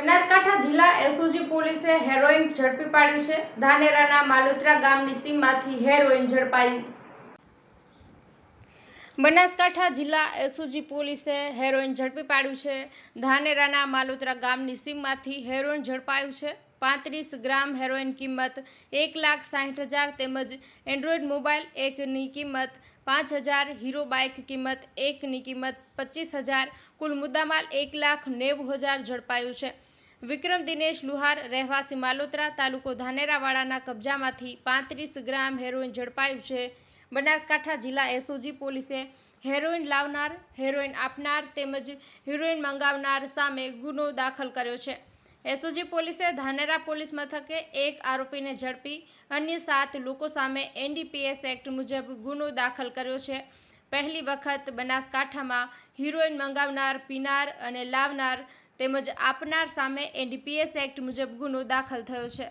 બનાસકાંઠા જિલ્લા એસઓજી પોલીસે હેરોઇન ઝડપી પાડ્યું છે. ધાનેરાના માલોત્રા ગામની સીમમાંથી હેરોઇન ઝડપાયું. બનાસકાંઠા જિલ્લા એસઓજી પોલીસે હેરોઇન ઝડપી પાડ્યું છે. ધાનેરાના માલોત્રા ગામની સીમમાંથી હેરોઇન ઝડપાયું છે. પાંત્રીસ ગ્રામ હેરોઇન કિંમત એક લાખ સાઠ હજાર તેમજ એન્ડ્રોઈડ મોબાઈલ એકની કિંમત પાંચ હજાર, હીરો બાઇક કિંમત એકની કિંમત પચીસ હજાર, કુલ મુદ્દામાલ એક લાખ નેવું હજાર ઝડપાયું છે. વિક્રમ દિનેશ લુહાર, રહેવાસી માલોત્રા તાલુકો ધાનેરાવાડાના કબજામાંથી પાંત્રીસ ગ્રામ હેરોઇન ઝડપાયું છે. બનાસકાંઠા જિલ્લા એસઓજી પોલીસે હેરોઇન લાવનાર, હેરોઇન આપનાર તેમજ હિરોઇન મંગાવનાર સામે ગુનો દાખલ કર્યો છે. એસઓજી પોલીસે ધાનેરા પોલીસ મથકે એક આરોપીને ઝડપી અન્ય સાત લોકો સામે એનડીપીએસ એક્ટ મુજબ ગુનો દાખલ કર્યો છે. પહેલી વખત બનાસકાંઠામાં હિરોઇન મંગાવનાર, પીનાર અને લાવનાર તેમજ આપનાર સામે એનડીપીએસ એક્ટ મુજબ ગુનો દાખલ થયો છે.